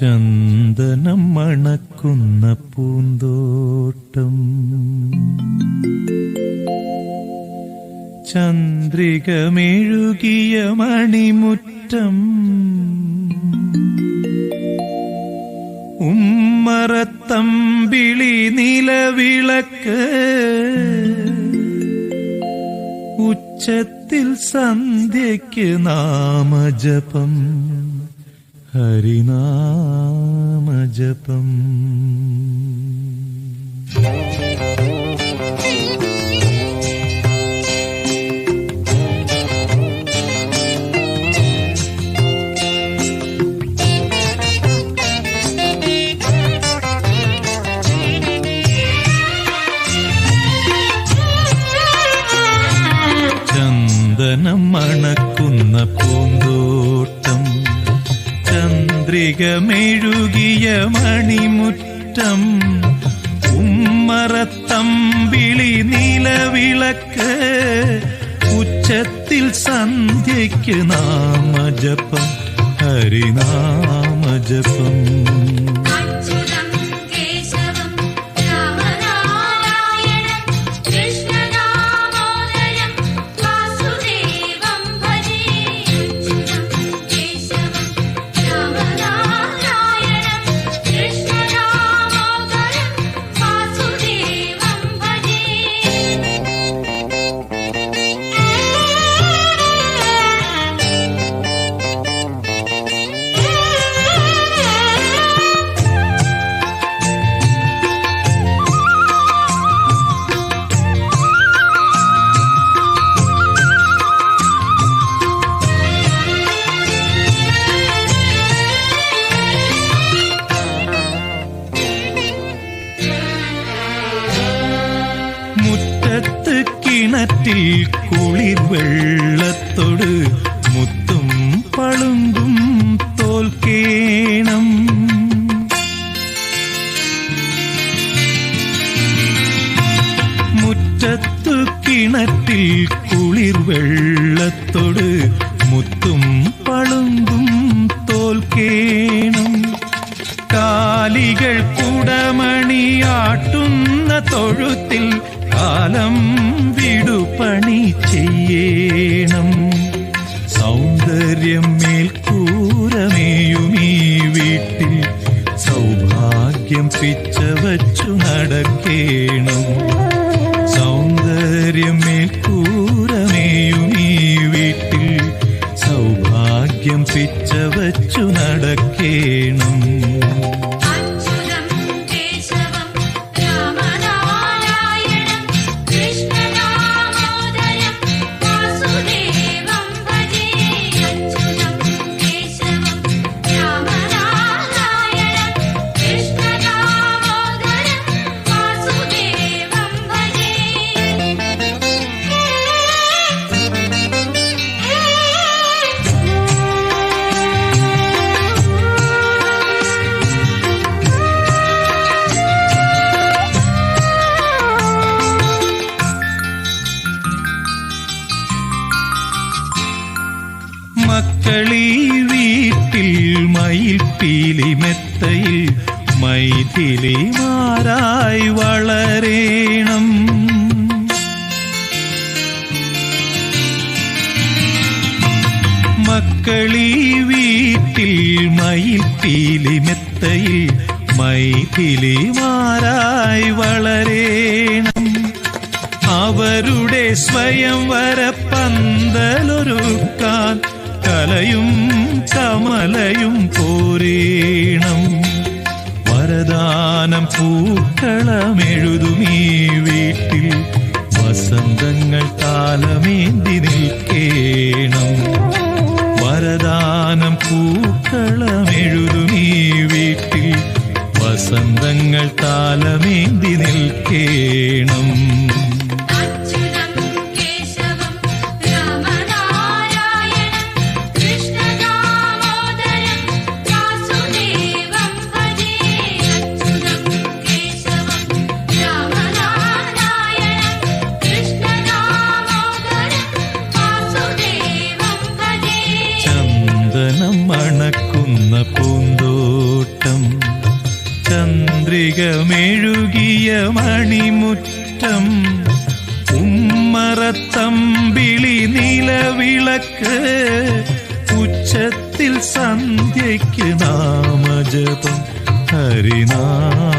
ചന്ദനം മണക്കുന്ന പൂന്തോട്ടം. ചന്ദ്രികമെഴുകിയ മണിമുറ്റം. ഉമ്മറത്തമ്പിളി നിലവിളക്ക്. ഉച്ചത്തിൽ സന്ധ്യയ്ക്ക് നാമജപം. ഹരിനാമജപം ചന്ദ്രികമെഴുകിയ മണിമുറ്റം ഉമ്മറത്തമ്പിളി നിലവിളക്ക് ഉച്ചത്തിൽ സന്ധ്യയ്ക്ക് നാമജപം ഹരിനാമജപം. കിണറ്റിൽ കുളിർ വെള്ളത്തോട് മുത്തും പളുങ്കും തോൽക്കേണം. മുറ്റത്തു കിണറ്റിൽ കുളിർ വെള്ളത്തോട് മുത്തും പളുങ്കും തോൽക്കേണം. കാലികൾ കുടമണിയാട്ടുന്ന തൊഴുത്തിൽ കാലം വിടുപണി ചെയ്യേണം. സൗന്ദര്യം മേൽക്കൂരമേയുമീ വീട്ടിൽ സൗഭാഗ്യം പിച്ച വച്ചു നടക്കേണം. സൗന്ദര്യം മേൽക്കൂരമേയുമീ വീട്ടിൽ സൗഭാഗ്യം പിച്ച വച്ചു നടക്കേണം. മക്കളീ വീട്ടിൽ മയിൽ പീലി മെത്തയിൽ മൈഥിലിമാരായി വളരേണം. മക്കളി വീട്ടിൽ മയിൽ പീലി മെത്തയിൽ മൈഥിലിമാരായി വളരേണം. അവരുടെ സ്വയം പന്തലൊരുക്കാൻ കലയും കമലയും പോരീണം. വരദാനം പൂക്കളമെഴുതുമീ വീട്ടിൽ. വസന്തങ്ങൾ താലമേന്തി നിൽക്കേണം. വരദാനം പൂക്കളമെഴുതുമീ വീട്ടിൽ. വസന്തങ്ങൾ താലമേന്തി നിൽക്കേണം. ചന്ദ്രിക മെഴുകിയ മണിമുറ്റം ഉമ്മറത്തമ്പിളി നിലവിളക്ക് ഉച്ചത്തിൽ സന്ധ്യയ്ക്ക് നാമജപം ഹരിനാമജപം